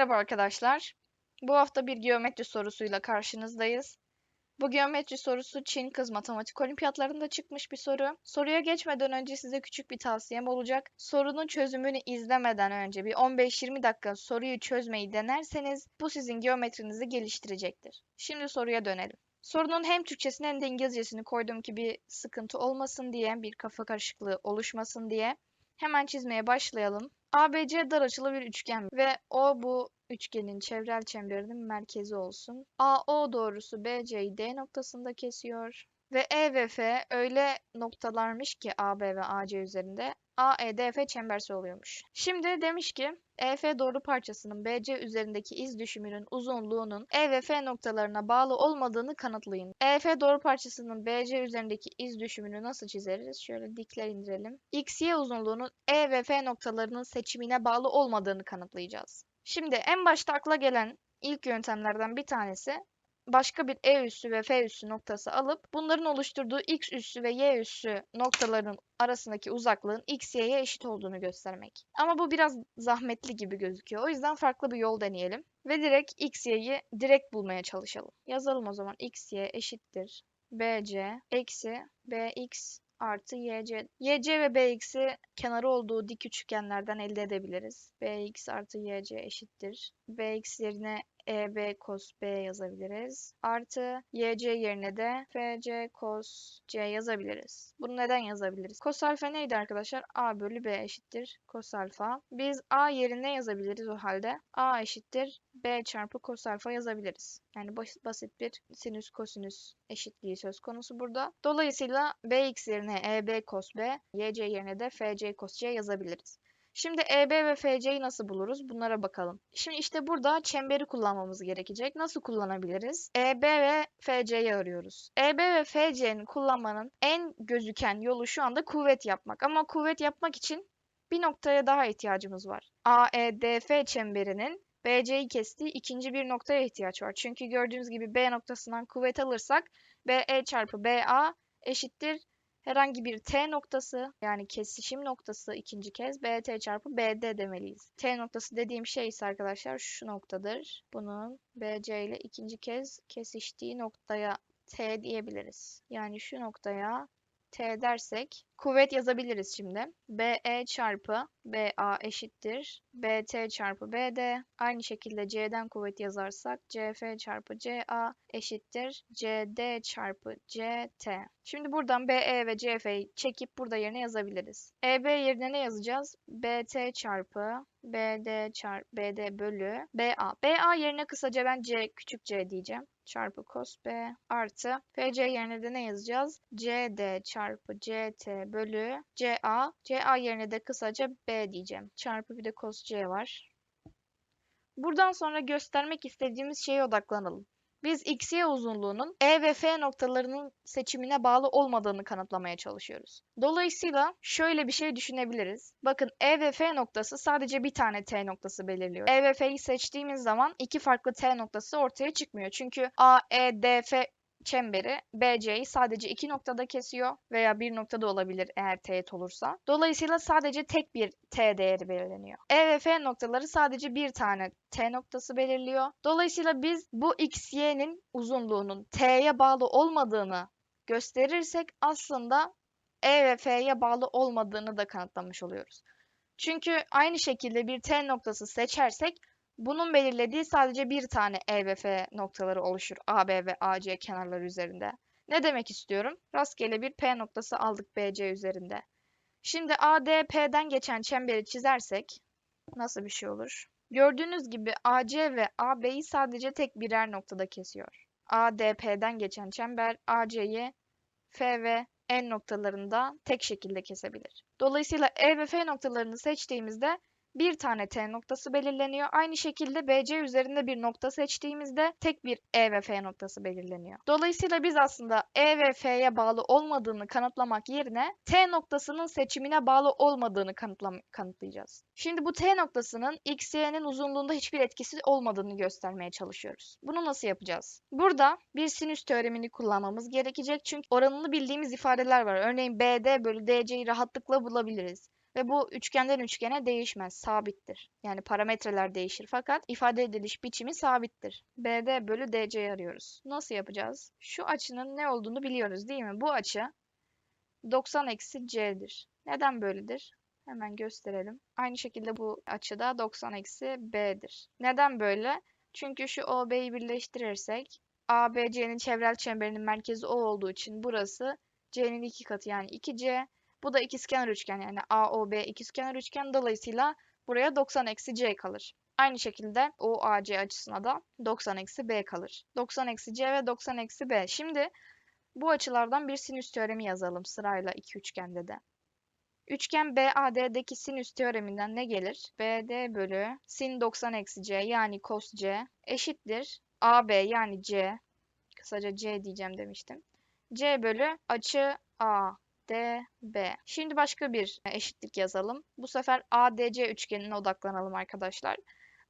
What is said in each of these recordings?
Merhaba arkadaşlar. Bu hafta bir geometri sorusuyla karşınızdayız. Bu geometri sorusu Çin Kız Matematik Olimpiyatlarında çıkmış bir soru. Soruya geçmeden önce size küçük bir tavsiyem olacak. Sorunun çözümünü izlemeden önce bir 15-20 dakika soruyu çözmeyi denerseniz bu sizin geometrinizi geliştirecektir. Şimdi soruya dönelim. Sorunun hem Türkçesini hem de İngilizcesini koydum ki bir sıkıntı olmasın diye, bir kafa karışıklığı oluşmasın diye. Hemen çizmeye başlayalım. ABC dar açılı bir üçgen ve O bu üçgenin çevrel çemberinin merkezi olsun. AO doğrusu BC'yi D noktasında kesiyor. Ve E ve F öyle noktalarmış ki AB ve AC üzerinde AEDF çembersi oluyormuş. Şimdi demiş ki EF doğru parçasının BC üzerindeki iz düşümünün uzunluğunun E ve F noktalarına bağlı olmadığını kanıtlayın. EF doğru parçasının BC üzerindeki iz düşümünü nasıl çizeriz? Şöyle dikler indirelim. X, Y uzunluğunun E ve F noktalarının seçimine bağlı olmadığını kanıtlayacağız. Şimdi en başta akla gelen ilk yöntemlerden bir tanesi başka bir E üssü ve F üssü noktası alıp bunların oluşturduğu X üssü ve Y üssü noktalarının arasındaki uzaklığın X, Y'ye eşit olduğunu göstermek. Ama bu biraz zahmetli gibi gözüküyor. O yüzden farklı bir yol deneyelim. Ve direkt X, Y'yi direkt bulmaya çalışalım. Yazalım o zaman X, Y eşittir. BC eksi BX artı YC. YC ve BX'i kenarı olduğu dik üçgenlerden elde edebiliriz. BX artı YC eşittir. BX yerine EB cos B yazabiliriz. Artı YC yerine de FC cos C yazabiliriz. Bunu neden yazabiliriz? Cos alfa neydi arkadaşlar? A bölü B eşittir cos alfa. Biz A yerine yazabiliriz o halde. A eşittir B çarpı cos alfa yazabiliriz. Yani basit, basit bir sinüs kosinüs eşitliği söz konusu burada. Dolayısıyla BX yerine EB cos B, YC yerine de FC cos C yazabiliriz. Şimdi EB ve FC'yi nasıl buluruz? Bunlara bakalım. Şimdi işte burada çemberi kullanmamız gerekecek. Nasıl kullanabiliriz? EB ve FC'yi arıyoruz. EB ve FC'nin kullanmanın en gözüken yolu şu anda kuvvet yapmak. Ama kuvvet yapmak için bir noktaya daha ihtiyacımız var. AEDF çemberinin BC'yi kestiği ikinci bir noktaya ihtiyaç var. Çünkü gördüğünüz gibi B noktasından kuvvet alırsak BE çarpı BA eşittir herhangi bir T noktası yani kesişim noktası ikinci kez BT çarpı BD demeliyiz. T noktası dediğim şey ise arkadaşlar şu noktadır. Bunun BC ile ikinci kez kesiştiği noktaya T diyebiliriz. Yani şu noktaya T dersek kuvvet yazabiliriz şimdi. BE çarpı BA eşittir. BT çarpı BD. Aynı şekilde C'den kuvvet yazarsak CF çarpı CA eşittir. CD çarpı CT. Şimdi buradan BE ve CF'yi çekip burada yerine yazabiliriz. EB yerine ne yazacağız? BT çarpı BD çarpı BD bölü BA. BA yerine kısaca ben C küçük c diyeceğim çarpı cos B artı FC yerine de ne yazacağız? CD çarpı CT bölü CA. CA yerine de kısaca B diyeceğim. Çarpı bir de cos C var. Buradan sonra göstermek istediğimiz şeye odaklanalım. Biz x, y uzunluğunun E ve F noktalarının seçimine bağlı olmadığını kanıtlamaya çalışıyoruz. Dolayısıyla şöyle bir şey düşünebiliriz. Bakın E ve F noktası sadece bir tane T noktası belirliyor. E ve F'yi seçtiğimiz zaman iki farklı T noktası ortaya çıkmıyor. Çünkü A, E, D, F çemberi BC'yi sadece iki noktada kesiyor veya bir noktada olabilir eğer teğet olursa. Dolayısıyla sadece tek bir T değeri belirleniyor. E ve F noktaları sadece bir tane T noktası belirliyor. Dolayısıyla biz bu X, Y'nin uzunluğunun T'ye bağlı olmadığını gösterirsek aslında E ve F'ye bağlı olmadığını da kanıtlamış oluyoruz. Çünkü aynı şekilde bir T noktası seçersek bunun belirlediği sadece bir tane E ve F noktaları oluşur AB ve AC kenarları üzerinde. Ne demek istiyorum? Rastgele bir P noktası aldık BC üzerinde. Şimdi ADP'den geçen çemberi çizersek nasıl bir şey olur? Gördüğünüz gibi AC ve AB'yi sadece tek birer noktada kesiyor. ADP'den geçen çember AC'yi F ve N noktalarında tek şekilde kesebilir. Dolayısıyla E ve F noktalarını seçtiğimizde bir tane T noktası belirleniyor. Aynı şekilde BC üzerinde bir nokta seçtiğimizde tek bir E ve F noktası belirleniyor. Dolayısıyla biz aslında E ve F'ye bağlı olmadığını kanıtlamak yerine T noktasının seçimine bağlı olmadığını kanıtlayacağız. Şimdi bu T noktasının X, Y'nin uzunluğunda hiçbir etkisi olmadığını göstermeye çalışıyoruz. Bunu nasıl yapacağız? Burada bir sinüs teoremini kullanmamız gerekecek çünkü oranını bildiğimiz ifadeler var. Örneğin BD bölü DC'yi rahatlıkla bulabiliriz. Ve bu üçgenden üçgene değişmez, sabittir. Yani parametreler değişir fakat ifade ediliş biçimi sabittir. BD bölü DC'yi arıyoruz. Nasıl yapacağız? Şu açının ne olduğunu biliyoruz değil mi? Bu açı 90 eksi C'dir. Neden böyledir? Hemen gösterelim. Aynı şekilde bu açıda 90 eksi B'dir. Neden böyle? Çünkü şu OB'yi birleştirirsek ABC'nin çevrel çemberinin merkezi O olduğu için burası C'nin iki katı yani 2C. Bu da ikizkenar üçgen yani AOB ikizkenar üçgen dolayısıyla buraya 90 eksi C kalır. Aynı şekilde OAC açısına da 90 eksi B kalır. 90 eksi C ve 90 eksi B. Şimdi bu açılardan bir sinüs teoremi yazalım sırayla iki üçgende de. Üçgen BAD'deki sinüs teoreminden ne gelir? BD bölü sin 90 eksi C yani cos C eşittir. AB yani C, kısaca C diyeceğim demiştim. C bölü açı ADB. Şimdi başka bir eşitlik yazalım. Bu sefer ADC üçgenine odaklanalım arkadaşlar.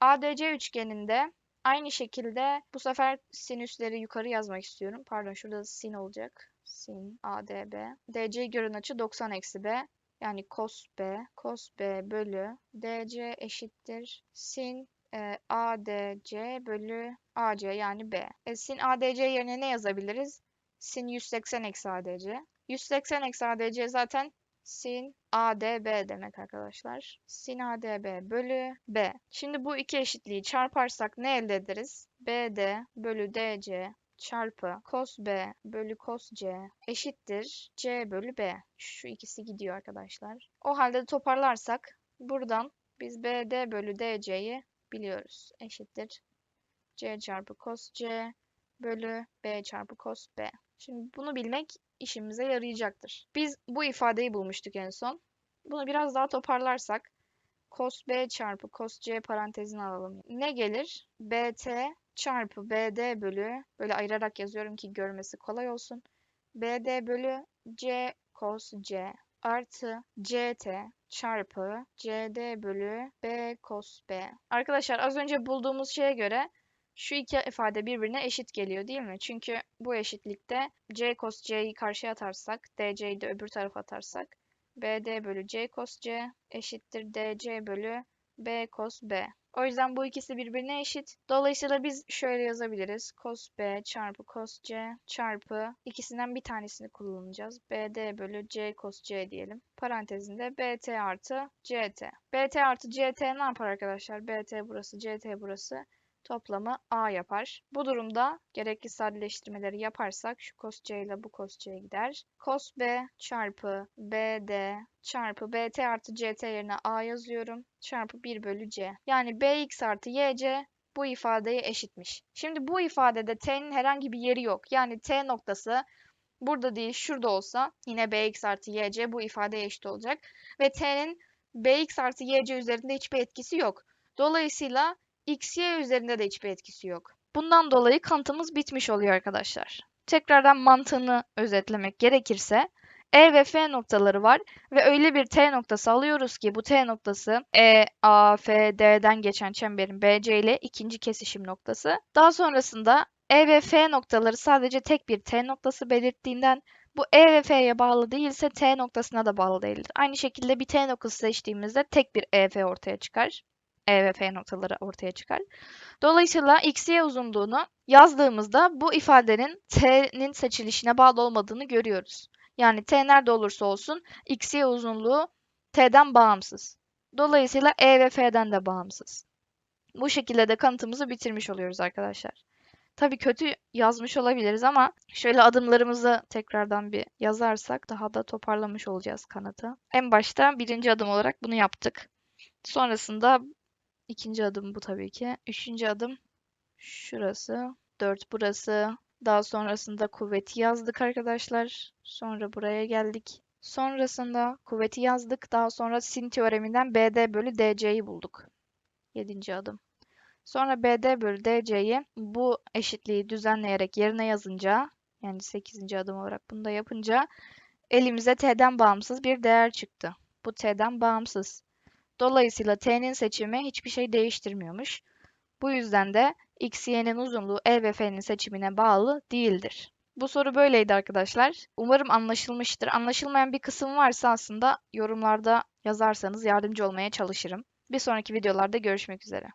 ADC üçgeninde aynı şekilde bu sefer sinüsleri yukarı yazmak istiyorum. Pardon şurada sin olacak. Sin ADB. DC görün açı 90 eksi B. Yani cos B, cos B bölü DC eşittir sin e, ADC bölü AC yani B. E, sin ADC yerine ne yazabiliriz? Sin 180 eksi ADC. 180 eksi ADC zaten sin ADB demek arkadaşlar. Sin ADB bölü B. Şimdi bu iki eşitliği çarparsak ne elde ederiz? BD bölü DC çarpı cos B bölü cos C eşittir C bölü B. Şu ikisi gidiyor arkadaşlar. O halde toparlarsak buradan biz BD bölü DC'yi biliyoruz. Eşittir C çarpı cos C bölü B çarpı cos B. Şimdi bunu bilmek işimize yarayacaktır. Biz bu ifadeyi bulmuştuk en son. Bunu biraz daha toparlarsak cos B çarpı cos C parantezini alalım. Ne gelir? BT çarpı BD bölü böyle ayırarak yazıyorum ki görmesi kolay olsun. BD bölü C cos C artı CT çarpı CD bölü B cos B. Arkadaşlar az önce bulduğumuz şeye göre şu iki ifade birbirine eşit geliyor değil mi? Çünkü bu eşitlikte C cos C'yi karşıya atarsak, DC'yi de öbür tarafa atarsak BD bölü C cos C eşittir DC bölü B cos B. O yüzden bu ikisi birbirine eşit. Dolayısıyla biz şöyle yazabiliriz. Cos B çarpı cos C çarpı ikisinden bir tanesini kullanacağız. BD bölü C cos C diyelim. Parantezinde BT artı CT. BT artı CT ne yapar arkadaşlar? BT burası, CT burası toplamı A yapar. Bu durumda gerekli sadeleştirmeleri yaparsak şu cos C ile bu cos C gider. Cos B çarpı BD çarpı BT artı CT yerine A yazıyorum. Çarpı 1 bölü C. Yani BX artı YC bu ifadeye eşitmiş. Şimdi bu ifadede T'nin herhangi bir yeri yok. Yani T noktası burada değil şurada olsa yine BX artı YC bu ifadeye eşit olacak. Ve T'nin BX artı YC üzerinde hiçbir etkisi yok. Dolayısıyla x, y üzerinde de hiçbir etkisi yok. Bundan dolayı kanıtımız bitmiş oluyor arkadaşlar. Tekrardan mantığını özetlemek gerekirse E ve F noktaları var ve öyle bir T noktası alıyoruz ki bu T noktası E, A, F, D'den geçen çemberin BC ile ikinci kesişim noktası. Daha sonrasında E ve F noktaları sadece tek bir T noktası belirttiğinden bu E ve F'ye bağlı değilse T noktasına da bağlı değildir. Aynı şekilde bir T noktası seçtiğimizde tek bir EF ortaya çıkar. E ve F noktaları ortaya çıkar. Dolayısıyla x, y uzunluğunu yazdığımızda bu ifadenin t'nin seçilişine bağlı olmadığını görüyoruz. Yani t nerede olursa olsun x, y uzunluğu t'den bağımsız. Dolayısıyla e ve f'den de bağımsız. Bu şekilde de kanıtımızı bitirmiş oluyoruz arkadaşlar. Tabii kötü yazmış olabiliriz ama şöyle adımlarımızı tekrardan bir yazarsak daha da toparlamış olacağız kanıtı. En başta birinci adım olarak bunu yaptık. Sonrasında İkinci adım bu tabii ki. Üçüncü adım şurası. Dört burası. Daha sonrasında kuvveti yazdık arkadaşlar. Sonra buraya geldik. Sonrasında kuvveti yazdık. Daha sonra sin teoreminden BD bölü DC'yi bulduk. Yedinci adım. Sonra BD bölü DC'yi bu eşitliği düzenleyerek yerine yazınca yani 8. adım olarak bunu da yapınca elimize T'den bağımsız bir değer çıktı. Bu T'den bağımsız. Dolayısıyla t'nin seçimi hiçbir şey değiştirmiyormuş. Bu yüzden de x, y'nin uzunluğu L ve f'nin seçimine bağlı değildir. Bu soru böyleydi arkadaşlar. Umarım anlaşılmıştır. Anlaşılmayan bir kısım varsa aslında yorumlarda yazarsanız yardımcı olmaya çalışırım. Bir sonraki videolarda görüşmek üzere.